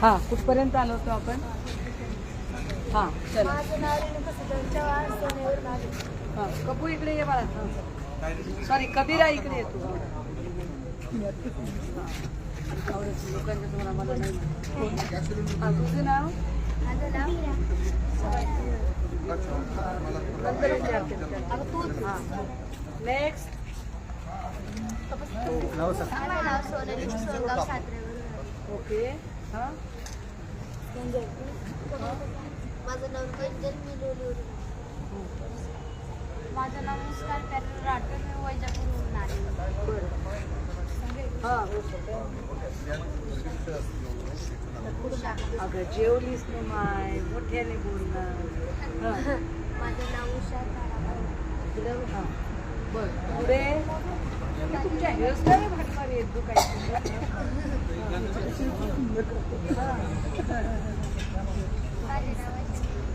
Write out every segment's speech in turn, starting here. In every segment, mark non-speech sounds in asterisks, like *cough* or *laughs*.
हा कुठपर्यंत आलो होतो आपण? हा चला. हा कपू इकडे ये बाळा. सॉरी कबीरा इकडे ये तू. नाही. हा तुझं नाव? हा. नेक्स्ट नाव सोनाली ओके माझं नाव कंजल मिलोलीवरून माझं नाव मुस्कान पॅटर्न राठोड मी वैजापूरवरून आले. हा अगं जेवलीस ना माय मोठ्याने बोलणार. हा. *laughs* माझं नाव उषा ताराबाई. हे तुमच्या हेअरस्टाईल भाटमारी आहेत तू माझे नाव आहे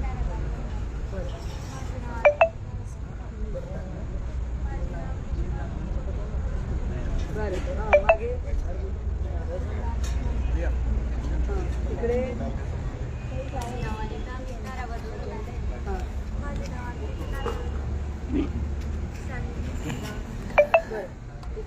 ताराबाई बरं हा मागे हा, इकडे माझे नाव आहे ताराबाई हा माझे नाव आहे बर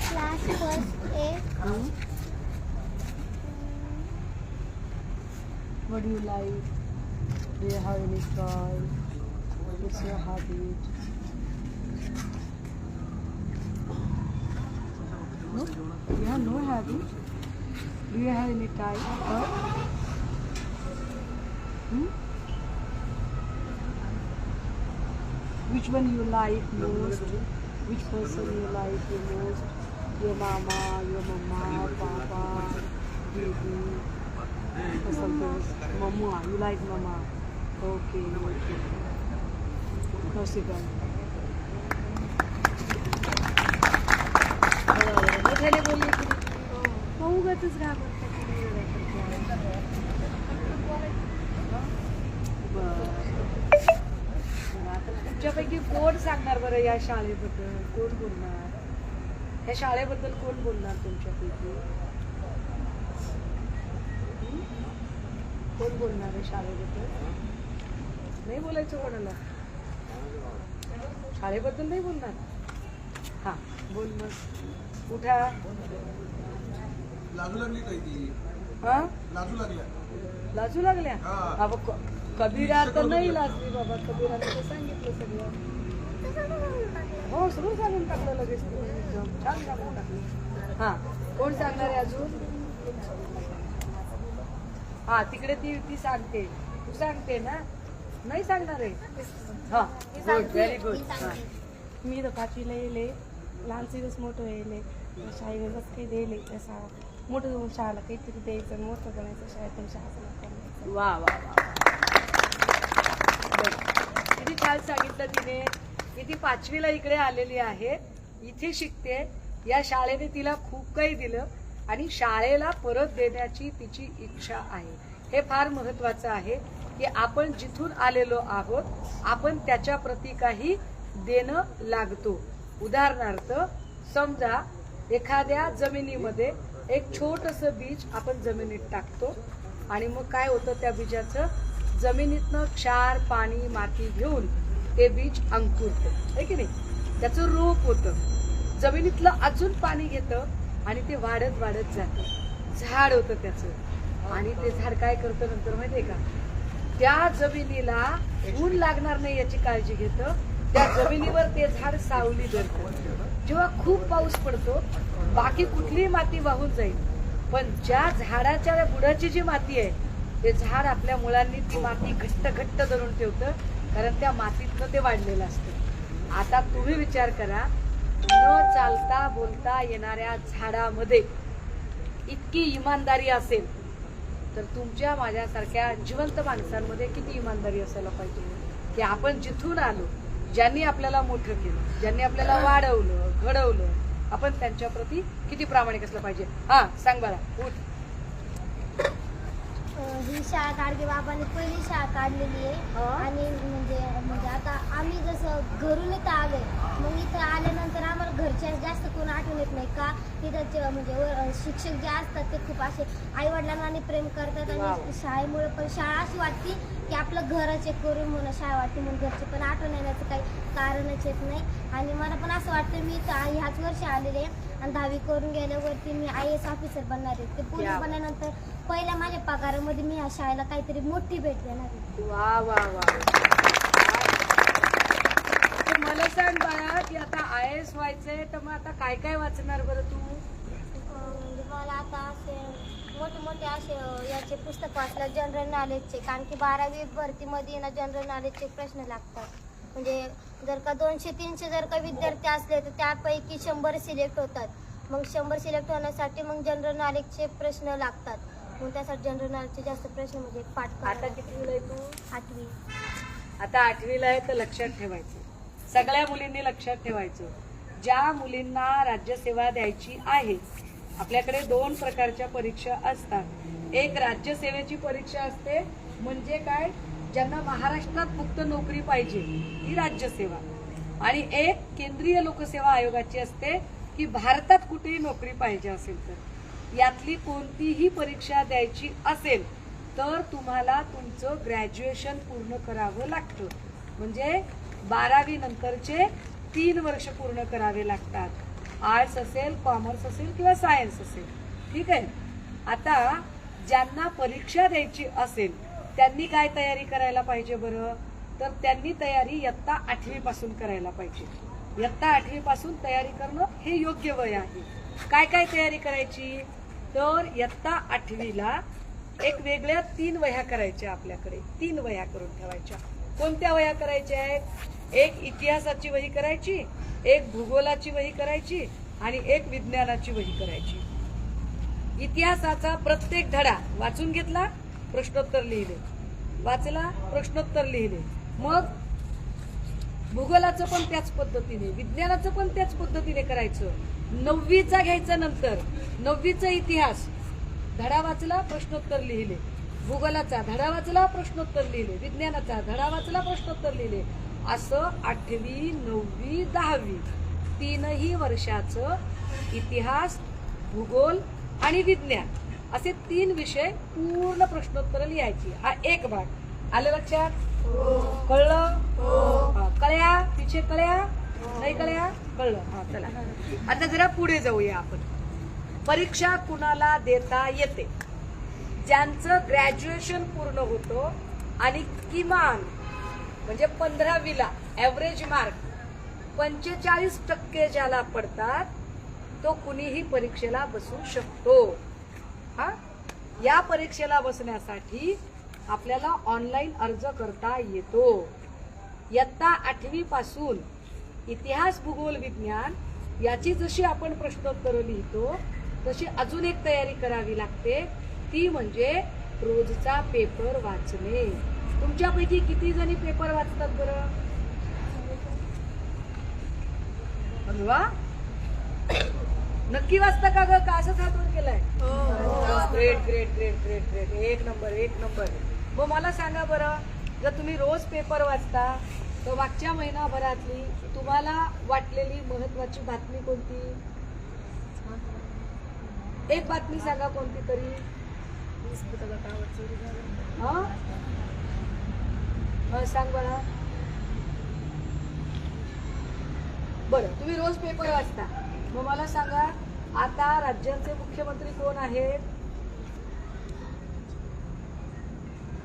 class first A. What do you like? Do you have any toy? What's your habit? No? You have no habit? Do you have any tie? Huh? Hmm? Which one you like most? Which person you like the most? Your mama, your mama, papa, baby, or something. Mama, you like mama? Okay, okay. Now sit down. बरोबर. मोठ्याने बोलली मग उगाचच एवढ्या बरं. बरं, आता तुमच्यापैकी कोण सांगणार बरं या शाळेबद्दल कोण बोलणार या शाळेबद्दल कोण बोलणार तुमच्यापैकी? कोण बोलणार आहे शाळेबद्दल? नाही बोलायचं कोणाला? शाळेबद्दल नाही बोलणार? हा बोल मग. उठा लाजू लागली ती. हा? लाजू लागल्या. लाजू लागल्या? क- कबीरा तर नाही लाजली बाबा. कबीरा तर सांगितलं सगळं. हो सगळं सांगून टाकलं लगेच. हा. कोण सांगणार आहे अजून? हा तिकडे ती ती सांगते. तू सांगते ना? नाही सांगणार आहे? हा. गुड व्हेरी गुड हा. मी तर पाचवीला येले. लहानचे दिवस मोठं येले. शाळेने कसं काही द्यायले तसा मोठं जाऊन शाळेला काहीतरी द्यायचं मोठं बनायचं शाळेतून शाळा वा वा वा. किती छान सांगितलं तिने. की ती पाचवीला इकडे आलेली आहे. इथे शिकते. या शाळेने तिला खूप काही दिलं आणि शाळेला परत देण्याची तिची इच्छा आहे. हे फार महत्वाचं आहे की आपण जिथून आलेलो आहोत आपण त्याच्या प्रती काही देणं लागतो. उदाहरणार्थ समजा एखाद्या जमिनीमध्ये एक छोटस बीज आपण जमिनीत टाकतो आणि मग काय होतं त्या बीजाचं? जमिनीतनं क्षार पाणी माती घेऊन ते बीज अंकुरतं. आहे की नाही? त्याचं रोप होतं. जमिनीतलं अजून पाणी घेतं आणि ते वाढत वाढत जातं. झाड होतं त्याचं. आणि ते झाड काय करतं नंतर माहितीये का? त्या जमिनीला ऊन लागणार नाही याची काळजी घेतं. त्या जमिनीवर ते झाड सावली धरतं. जेव्हा खूप पाऊस पडतो बाकी कुठलीही माती वाहून जाईल. पण ज्या झाडाच्या बुडाची जी माती आहे ते झाड आपल्या मुलांनी ती माती घट्ट घट्ट धरून ठेवतं. कारण त्या मातीतनं ते वाढलेलं असतं. आता तुम्ही विचार करा न चालता बोलता येणाऱ्या झाडामध्ये इतकी इमानदारी असेल तर तुमच्या माझ्यासारख्या जिवंत माणसांमध्ये किती इमानदारी असायला पाहिजे? की आपण जिथून आलो ज्यांनी आपल्याला मोठं केलं ज्यांनी आपल्याला वाढवलं घडवलं आपण त्यांच्या प्रती किती प्रामाणिक असलं पाहिजे? हा सांग बाळा उठ. ही शाळा गाडगे बाबांनी पहिली शाळा काढलेली आहे. आणि म्हणजे म्हणजे आता आम्ही जसं घरून इथं आलोय मग इथं आल्यानंतर आम्हाला घरच्या जास्त कोण आठवण येत नाही का? तिथं जे म्हणजे शिक्षक जे असतात ते खूप असे आई वडिलांना प्रेम करतात. आणि शाळेमुळे पण शाळा अशी वाटते की आपलं घरच एक करून म्हणून शाळा वाटते म्हणून घरचे पण आठवण येण्याचं काही कारणच येत नाही. आणि मला पण असं वाटतं मी ह्याच वर्षी आलेले आहे आणि दहावी करून गेल्यावरती मी आय एस ऑफिसर बनणार आहे. ते पोलीस क्या? बनल्यानंतर पहिल्या माझ्या पगारामध्ये मी ह्या शाळेला काहीतरी मोठी भेट देणार आहे. वा वा वा मला सांग बाळा की आता आय एस व्हायचंय तर मग आता काय काय वाचणार बरं तू? म्हणजे मला आता असे मोठे मोठे असे याचे पुस्तक वाचलं जनरल नॉलेजचे कारण की बारावी भरतीमध्ये ना जनरल नॉलेजचे प्रश्न लागतात. म्हणजे जर का दोनशे तीनशे जर का विद्यार्थी असले तर त्यापैकी शंभर सिलेक्ट होतात. मग शंभर सिलेक्ट होण्यासाठी मग जनरल नॉलेजचे प्रश्न लागतात. मग त्यासाठी जनरल नॉलेजचे जास्त प्रश्न म्हणजे पाठ आता. किती तू? आठवी. आता आठवीला आहे तर लक्षात ठेवायचं. सगळ्या मुलींनी लक्षात ठेवायचं. ज्या मुलींना राज्यसेवा द्यायची आहे आपल्याकडे दोन प्रकारच्या परीक्षा असतात. एक राज्यसेवेची परीक्षा असते म्हणजे काय? ज्यांना महाराष्ट्रात फक्त नोकरी पाहिजे ही राज्यसेवा. आणि एक केंद्रीय लोकसेवा आयोगाची असते की भारतात कुठेही नोकरी पाहिजे असेल तर. यातली कोणतीही परीक्षा द्यायची असेल तर तुम्हाला तुमचं ग्रॅज्युएशन पूर्ण करावं लागतं. म्हणजे बारावी नंतरचे तीन वर्ष पूर्ण करावे लागतात. आर्ट्स असेल कॉमर्स असेल किंवा सायन्स असेल. ठीक आहे? आता ज्यांना परीक्षा द्यायची असेल त्यांनी काय तयारी करायला पाहिजे बरं? तर त्यांनी तयारी इयत्ता आठवीपासून करायला पाहिजे. इयत्ता आठवीपासून तयारी करणं हे योग्य वय आहे. काय काय तयारी करायची? तर इयत्ता आठवीला एक वेगळ्या तीन वह्या करायच्या आपल्याकडे. तीन वह्या करून ठेवायच्या. कोणत्या वह्या करायच्या आहेत? एक इतिहासाची वही करायची एक भूगोलाची वही करायची आणि एक विज्ञानाची वही करायची. इतिहासाचा प्रत्येक धडा वाचून घेतला प्रश्नोत्तर लिहिले. वाचला प्रश्नोत्तर लिहिले. मग भूगोलाचं पण त्याच पद्धतीने विज्ञानाचं पण त्याच पद्धतीने करायचं. नववीचा घ्यायचा नंतर नववीचा इतिहास. धडा वाचला प्रश्नोत्तर लिहिले. भूगोलाचा धडा वाचला प्रश्नोत्तर लिहिले. विज्ञानाचा धडा वाचला प्रश्नोत्तर लिहिले. असं आठवी नववी दहावी तीनही वर्षाचं इतिहास भूगोल आणि विज्ञान असे तीन विषय पूर्ण प्रश्नोत्तर लिहायची. हा एक भाग. आलं लक्षात? कळलं? कळ्या? पिछे कळ्या? नाही कळ्या? कळलं. हा चला. आता जरा पुढे जाऊया आपण. परीक्षा कुणाला देता येते? ज्यांचं ग्रॅज्युएशन पूर्ण होतं आणि किमान म्हणजे पंधरावीला ॲव्हरेज मार्क पंचेचाळीस टक्के ज्याला पडतात तो कुणीही परीक्षेला बसू शकतो. हा? या परीक्षेला बसण्यासाठी आपल्याला ऑनलाईन अर्ज करता येतो. इयत्ता आठवी पासून इतिहास भूगोल विज्ञान याची जशी आपण प्रश्नोत्तरं लिहितो तशी अजून एक तयारी करावी लागते. ती म्हणजे रोजचा पेपर वाचणे. तुमच्यापैकी किती जणी पेपर वाचतात बरं? वा. नक्की वाचता का ग? का असंच हातून केलाय? Great great great great great एक नंबर एक नंबर मग मला सांगा बरं जर तुम्ही रोज पेपर वाचता तर मागच्या महिनाभरातली तुम्हाला वाटलेली महत्वाची बातमी कोणती? एक बातमी सांगा कोणती तरी. हा, सांग बरं. बरं तुम्ही रोज पेपर वाचता. मग मला सांगा आता राज्याचे मुख्यमंत्री कोण आहेत?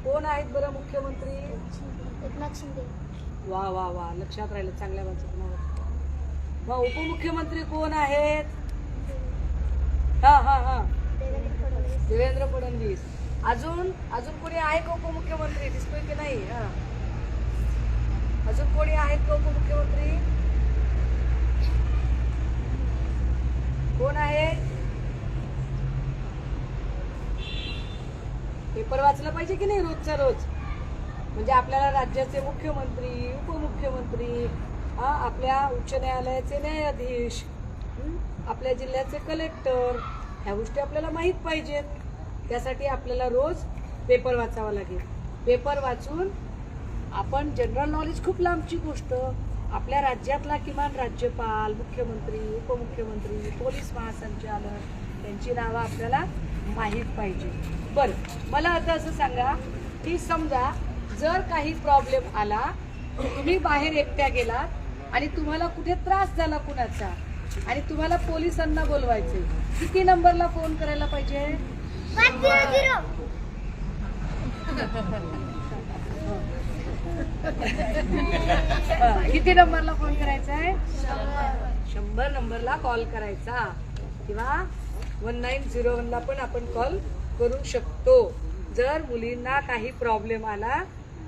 कोण आहेत बरं मुख्यमंत्री? एकनाथ शिंदे. वा वा वा. लक्षात राहिलं चांगल्या वाचत मग उपमुख्यमंत्री कोण आहेत? हा हा हा. देवेंद्र फडणवीस. देवेंद्र फडणवीस. अजून अजून कोणी आहे का उपमुख्यमंत्री? दिसतोय की नाही? हा. अजून कोणी आहेत का उपमुख्यमंत्री? कोण आहे? पेपर वाचलं पाहिजे की नाही रोजचा रोज? म्हणजे आपल्याला राज्याचे मुख्यमंत्री उपमुख्यमंत्री हा, आपल्या उच्च न्यायालयाचे न्यायाधीश आपल्या जिल्ह्याचे कलेक्टर ह्या गोष्टी आपल्याला माहीत पाहिजेत. त्यासाठी आपल्याला रोज पेपर वाचावा लागेल. पेपर वाचून आपण जनरल नॉलेज खूप लांबची गोष्ट. आपल्या राज्यातला किमान राज्यपाल मुख्यमंत्री उपमुख्यमंत्री पोलीस महासंचालक यांची नावं आपल्याला माहीत पाहिजे. बरं मला आता असं सांगा की समजा जर काही प्रॉब्लेम आला तुम्ही बाहेर एकट्या गेलात आणि तुम्हाला कुठे त्रास झाला कुणाचा आणि तुम्हाला पोलिसांना बोलवायचे किती नंबरला फोन करायला पाहिजे? *laughs* किती नंबरला फोन करायचा आहे? शंभर नंबरला कॉल करायचा. किंवा वन नाईन झिरो वनला पण आपण कॉल करू शकतो. जर मुलींना काही प्रॉब्लेम आला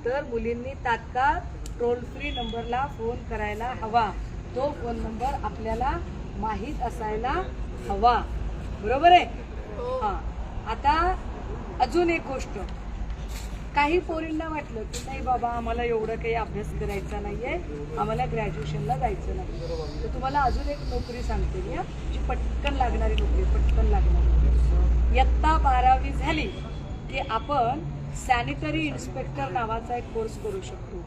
तर मुलींनी तात्काळ टोल फ्री नंबरला फोन करायला हवा. तो फोन नंबर आपल्याला माहीत असायला हवा. बरोबर आहे? हा. आता अजून एक गोष्ट. काही पोरींना वाटलं की नाही बाबा आम्हाला एवढं काही अभ्यास करायचा नाहीये आम्हाला ग्रॅज्युएशनला जायचं नाही तर तुम्हाला अजून एक नोकरी सांगते मी जी पटकन लागणारी नोकरी पटकन लागणारी इयत्ता बारावी झाली की आपण सॅनिटरी इन्स्पेक्टर नावाचा एक कोर्स करू शकतो.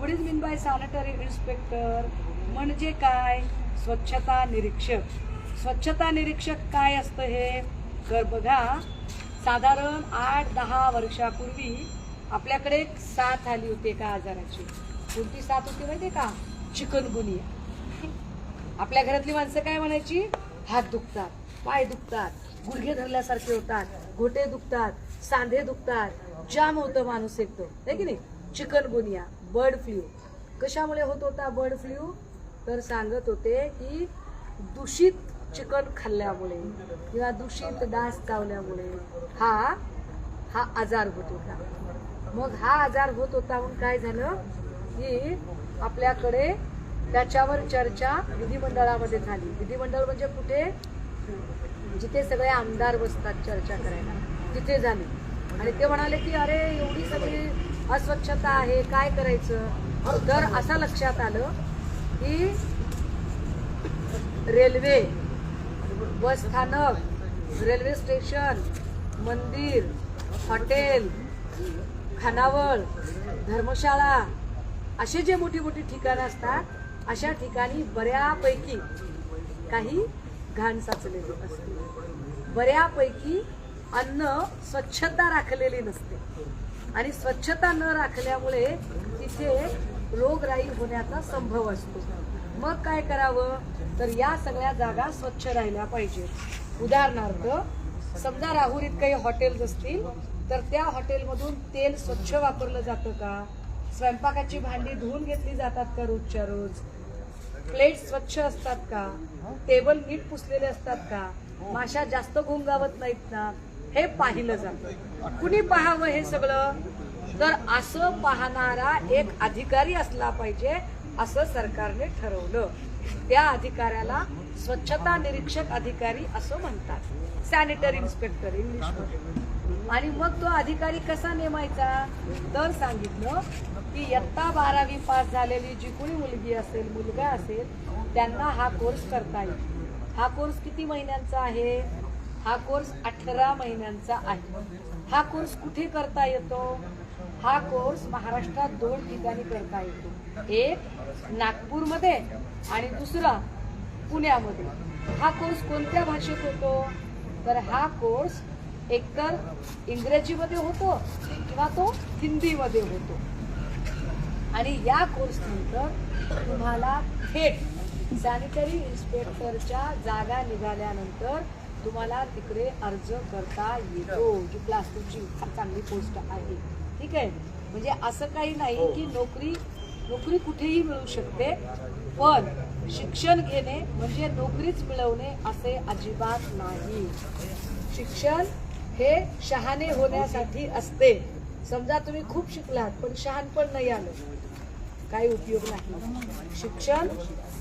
वडील मीन बाय सॅनिटरी इन्स्पेक्टर म्हणजे काय? स्वच्छता निरीक्षक. स्वच्छता निरीक्षक काय असतं हे? तर बघा साधारण आठ दहा वर्षापूर्वी आपल्याकडे एक साथ आली होती एका आजाराची. कोणती साथ होती माहितीये का? चिकनगुनिया. आपल्या घरातली माणसं काय म्हणायची? हात दुखतात पाय दुखतात गुडघे धरल्यासारखे होतात घोटे दुखतात सांधे दुखतात जाम होतं माणूस एकदम. नाही की नाही? Chikungunya bird flu. कशामुळे होत होता बर्ड फ्लू? तर सांगत होते की दूषित चिकन खाल्ल्यामुळे किंवा दूषित डास चावल्यामुळे हा हा आजार होत होता. मग हा आजार होत होता म्हणून काय झालं की आपल्याकडे त्याच्यावर चर्चा विधिमंडळामध्ये झाली. विधिमंडळ म्हणजे कुठे? जिथे सगळे आमदार बसतात चर्चा करायला. तिथे झाली. आणि ते म्हणाले की अरे एवढी सगळी अस्वच्छता आहे काय करायचं? तर असं लक्षात आलं की रेल्वे बस स्थानक रेल्वे स्टेशन मंदिर हॉटेल खानावळ धर्मशाळा असे जे मोठी मोठी ठिकाणं असतात अशा ठिकाणी बऱ्यापैकी काही घाण साचलेली असते. बऱ्यापैकी अन्न स्वच्छता राखलेली नसते. आणि स्वच्छता न राखल्यामुळे तिथे रोगराई होण्याचा संभव असतो. मग काय करावं? तर या सगळ्या जागा स्वच्छ राहिल्या पाहिजेत. उदाहरणार्थ समजा राहुरीत काही हॉटेल्स असतील तर त्या हॉटेलमधून तेल स्वच्छ वापरलं जातं का? स्वयंपाकाची भांडी धुवून घेतली जातात का रोजच्या रोज? प्लेट स्वच्छ असतात का? टेबल नीट पुसलेले असतात का? माशा जास्त घुंगावत नाहीत ना? हे पाहिलं जातं. कुणी पाहावं हे सगळं? तर असं पाहणारा एक अधिकारी असला पाहिजे असं सरकारने ठरवलं. त्या अधिकाऱ्याला स्वच्छता निरीक्षक अधिकारी असं म्हणतात. सॅनिटरी इन्स्पेक्टर इंग्लिशमध्ये आणि मग तो अधिकारी कसा नेमायचा? तर सांगितलं की इयत्ता बारावी पास झालेली जी कोणी मुलगी असेल मुलगा असेल त्यांना हा कोर्स करता येईल. हा कोर्स किती महिन्यांचा आहे? हा कोर्स अठरा महिन्यांचा आहे. हा कोर्स कुठे करता येतो? हा कोर्स महाराष्ट्रात दोन ठिकाणी करता येतो. एक नागपूरमध्ये आणि दुसरा पुण्यामध्ये. हा कोर्स कोणत्या भाषेत होतो? तर हा कोर्स एकतर इंग्रजीमध्ये होतो किंवा तो हिंदीमध्ये होतो. आणि या कोर्स नंतर तुम्हाला थेट सॅनिटरी इन्स्पेक्टरच्या जागा निघाल्यानंतर तुम्हाला तिकडे अर्ज करता येतो जी प्लास्टिकची चांगली पोस्ट आहे. ठीक आहे? म्हणजे असं काही नाही की नोकरी नोकरी कुठेही मिळू शकते पण शिक्षण घेणे म्हणजे नोकरीच मिळवणे असे अजिबात नाही. शिक्षण हे शहाणे होण्यासाठी असते. समजा तुम्ही खूप शिकलात पण शहाणपण नाही आलं. काही उपयोग नाही. शिक्षण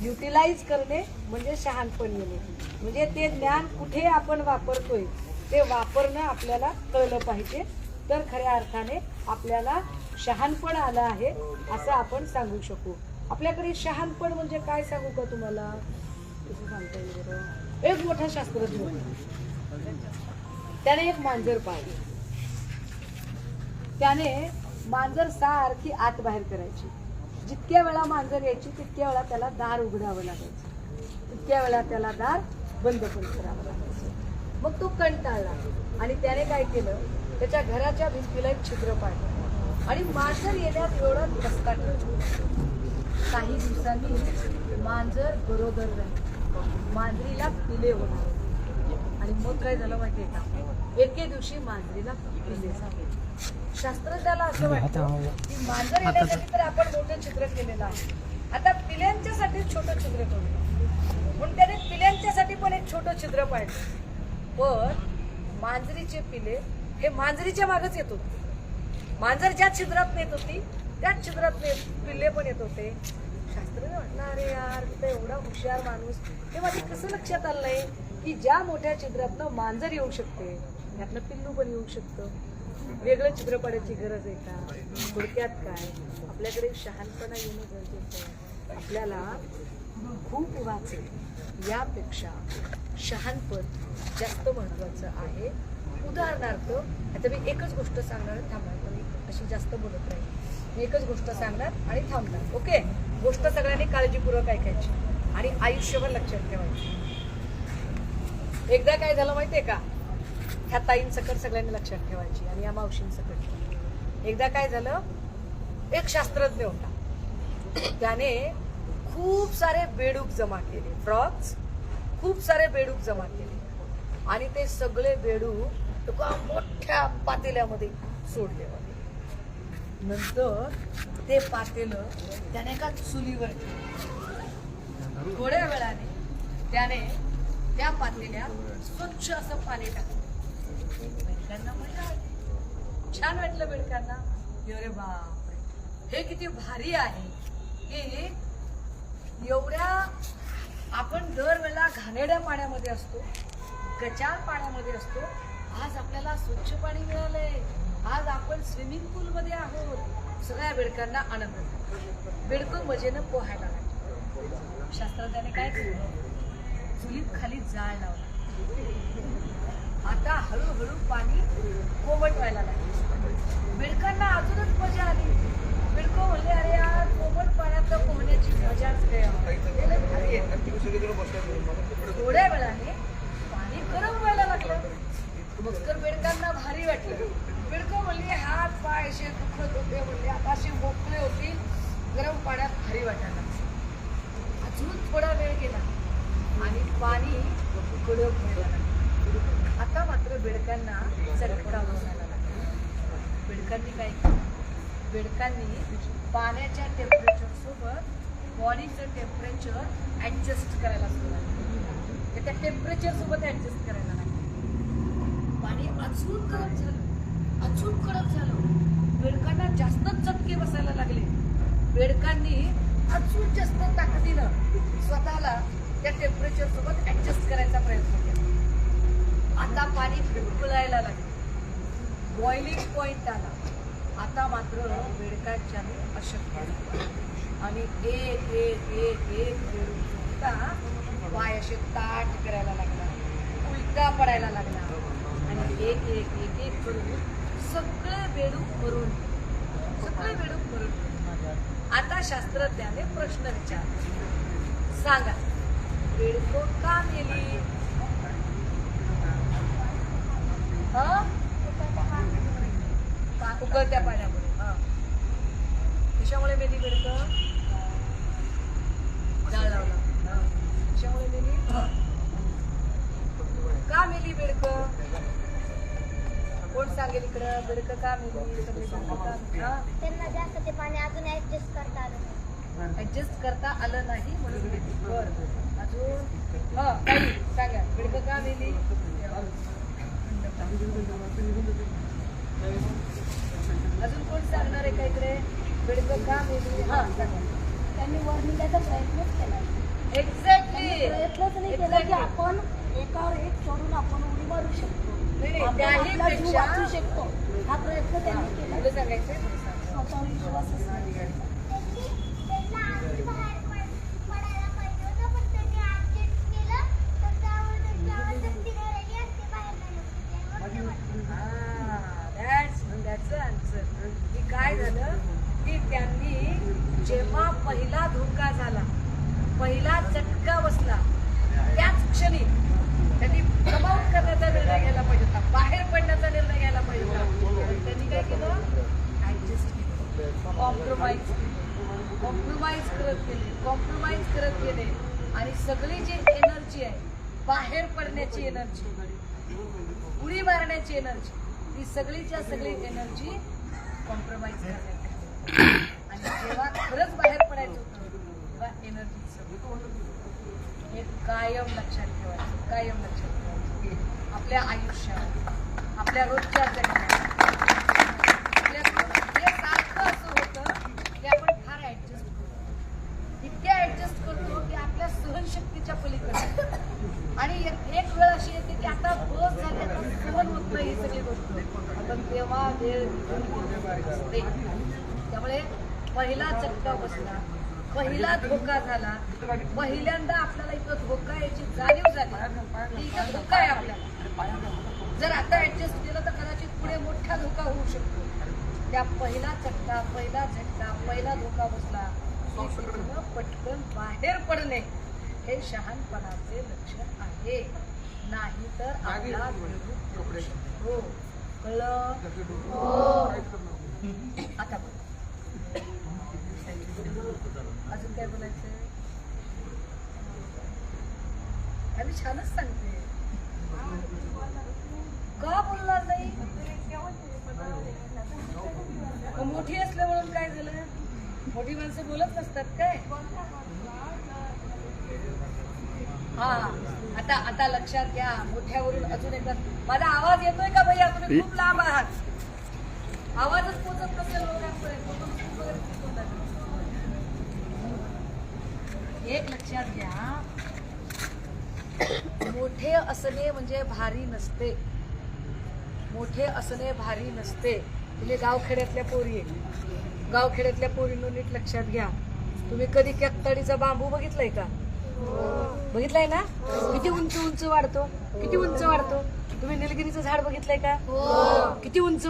युटिलाइज करणे म्हणजे शहाणपण येणे. म्हणजे ते ज्ञान कुठे आपण वापरतोय ते वापरणं आपल्याला कळलं पाहिजे. तर खऱ्या अर्थाने आपल्याला शहाणपण आलं आहे असं आपण सांगू शकू. आपल्याकडे शहाणपण म्हणजे काय सांगू का तुम्हाला? सांगता येईल एक मोठा शास्त्रज्ञ. त्याने एक मांजर पाळली. त्याने मांजर सारखी आत बाहेर करायची. जितक्या वेळा मांजर यायची तितक्या वेळा त्याला दार उघडावं लागायचं. तितक्या वेळा त्याला दार बंद पण करावं लागायचं. मग तो कंटाळला आणि त्याने काय केलं? त्याच्या घराच्या भिंतीला एक छिद्र पाडलं. आणि मांजर येण्यात एवढा धसका काही दिवसांनी मांजर बरोबर राहील. मांजरीला पिले होणार. आणि मग काय झालं माहितीये का? एके दिवशी मांजरीला शास्त्रज्ञाला असं वाटतं की मांजर येण्यासाठी तर आपण मोठं चित्र केलेलं आहे. आता पिल्यांच्यासाठी छोटं छिद्र करू. म्हणून त्याने पिल्यांच्यासाठी पण एक छोटं छिद्र पाडलं पण मांजरीचे पिले हे मांजरीच्या मागच येत होते. मांजर ज्या छिद्रात नेत होती त्याच छिद्रात पिल्ले पण येत होते. शास्त्रज्ञ म्हटलं अरे यार एवढा हुशार माणूस. हे माझे कसं लक्षात आलं नाही की ज्या मोठ्या छिद्रातनं मांजर येऊ शकते त्यातनं पिल्लू पण येऊ शकतं. वेगळं चित्र पडायची गरज आहे का? थोडक्यात काय? आपल्याकडे शहाणपणा येणं गरजेचं आहे. आपल्याला खूप वाचेल. यापेक्षा शहाणपण जास्त महत्वाचं आहे. उदाहरणार्थ आता मी एकच गोष्ट सांगणार थांबणार पण मी अशी जास्त बोलत नाही. मी एकच गोष्ट सांगणार आणि थांबणार ओके? गोष्ट सगळ्यांनी काळजीपूर्वक ऐकायची आणि आयुष्यभर लक्षात ठेवायची. एकदा काय झालं माहितीये का? ह्या ताईं सकट सगळ्यांनी लक्षात ठेवायची आणि या मावशीं सकट एकदा काय झालं? एक शास्त्रज्ञ होता. त्याने खूप सारे बेडूक जमा केले. फ्रॉक्स खूप सारे बेडूक जमा केले. आणि ते सगळे बेडूक एका मोठ्या पातेल्यामध्ये सोडले. होते नंतर ते पातेलं त्याने एका चुलीवर थोड्या वेळाने त्याने त्या पातेल्या स्वच्छ असं पाणी टाकलं बेडकांना म्हणलं छान वाटलं बेडकांना. अरे बापरे. हे किती भारी आहे. की एवढ्या आपण दरवेळेला घाणेड्या पाण्यामध्ये असतो गचाळ पाण्यामध्ये असतो आज आपल्याला स्वच्छ पाणी मिळालंय. आज आपण स्विमिंग पूल मध्ये आहोत. सगळ्या बेडकांना आनंद बेडकं मजेनं पोहायला लागतो शास्त्रज्ञाने काय केलं? चुलीत खाली जाळ लावला. आता हळूहळू पाणी कोमट व्हायला लागले. बेडकांना अजूनच मजा आली बेडकं म्हणले अरे यार कोमट पाण्यात तर पोहण्याची मजाच काय आहे. हे लय भारी आहे. थोड्या वेळाने पाणी गरम व्हायला लागलं मग तर बेडकांना भारी वाटलं बेडकं म्हणले हात पाय असे दुखत होते म्हणले आता असे मोकळे होतील गरम पाण्यात भारी वाटायला लागलं. अजून थोडा वेळ गेला आणि पाणी कडक व्हायला लागलं आता मात्र बेडकांना चटका बसायला लागला बेडकांनी काय केलं बेडकांनी पाण्याच्या टेम्परेचर सोबत बॉडीचं टेम्परेचर ऍडजस्ट करायला सुरुवात केली. ते त्या टेम्परेचर सोबत ऍडजस्ट करायला लागले पाणी अजून गरम झालं अचूक कडक झालं. बेडकांना जास्तच चटके बसायला लागले. बेडकांनी अचूक जास्त ताकदीनं स्वतःला त्या टेम्परेचर सोबत ऍडजस्ट करायचा प्रयत्न केला. आता पाणी फिरकुलायला लागले. बॉइलिंग पॉइंट आला. आता मात्र बेडकांच्या अशक्य आणि एक एक एक एक बेडूक पाय असे ताट करायला लागला. उलटा पडायला लागला. आणि एक एक एक एक करून सगळे बेडूक भरून सगळे बेडूक भरून आता शास्त्रज्ञाने प्रश्न विचार सांगा. बेडको का मेली? उकळत्या पाण्यामुळे. हा. कशामुळे मेली बेडकं जाळ लावला. कशामुळे मेली? का मेली बेडकं कोण सांगेल इकडं? बेडकं का मेली सगळे सांगतात का? हा? त्यांना जास्त ते पाणी अजून ऍडजस्ट करता आलं नाही. ऍडजस्ट करता आलं नाही म्हणून बर. अजून? हा काही सांगा. बेडकं का मेली अजून कोण सांगणार आहे का इकडे? बेडकं का मेली हा सांगा. त्यांनी वर निघायचा प्रयत्नच केला. एक्झॅक्टली प्रयत्नच नाही केला की आपण एकावर एक चढून आपण उडी मारू शकतो. नाही, नाही, त्याही पेक्षा हा प्रयत्न त्यांनी केला. तुला सांगायचंय स्वतःवर विश्वास असला. त्यांना आधी बाहेर पड- पडायला पाहिजे होतं, पण त्यांनी adjust केलं, तर त्यावर त्याच्यावर सक्ती करायची असते बाहेर जाण्याची. दॅट्स आन्सर की काय झालं की त्यांनी जेव्हा पहिला धोका झाला पहिला चटका बसला त्याच क्षणी त्यांनी कमावून करण्याचा निर्णय घ्यायला पाहिजे होता बाहेर पडण्याचा निर्णय घ्यायला पाहिजे होता आणि त्यांनी काय केलं ऍडजस्ट केलं कॉम्प्रोमाइज कॉम्प्रोमाइज करत गेले कॉम्प्रोमाइज करत गेले आणि सगळी जी एनर्जी आहे बाहेर पडण्याची एनर्जी उडी मारण्याची एनर्जी ही सगळीच्या सगळी एनर्जी कॉम्प्रोमाइज करण्यात आणि जेव्हा खरंच बाहेर पडायचं होतं तेव्हा एनर्जी हे कायम लक्षात ठेवायचं कायम लक्षात ठेवायचं. आपल्या आयुष्यात आपल्या रोजच्या जगण्यात आपल्या हे सारखं असं होतं की आपण फार ऍडजस्ट करतो इतक्या ऍडजस्ट करतो की आपल्या सहनशक्तीच्या पलीकडे आणि एक एक वेळ अशी येते की आता बस झाली आता सहन होत नाही ही सगळी गोष्ट पण तेव्हा वेळ निघून गेलेली असते. त्यामुळे पहिला चक्का बसला. पहिला धोका झाला. पहिल्यांदा आपल्याला इथं धोका याची जाणीव झाली. की इथं धोका आहे आपल्याला. जर आता ऍडजस्ट केलं तर कदाचित पुढे मोठा धोका होऊ शकतो. त्या पहिला चक्का पहिला झटका पहिला धोका बसला. पटकन बाहेर पडणे हे शहाणपणाचे लक्षण आहे. नाही तर आपला हो. कळलं? हो. आता अजून काय बोलायचं आम्ही छानच सांगते. का बोलणार नाही? मोठी असल्या म्हणून काय झालं? मोठी माणसं बोलत नसतात काय? हा आता आता लक्षात घ्या मोठ्यावरून अजून एकदा. माझा आवाज येतोय का भैया तुम्ही खूप लांब आहात. आवाजच पोचत नसेल लोकांपर्यंत मग तुम्ही वगैरे शिकून टाका. एक लक्षात घ्या. मोठे असणे म्हणजे भारी नसते. मोठे असणे भारी नसते. म्हणजे गावखेड्यातल्या पोरी आहे गावखेड्यातल्या पोरींनो नीट लक्षात घ्या. तुम्ही कधी कॅकताडीचा बांबू बघितलाय का? बघितलाय ना? किती उंच उंच वाढतो? किती उंच वाढतो? तुम्ही निलगिरीचं झाड बघितलंय का? किती उंच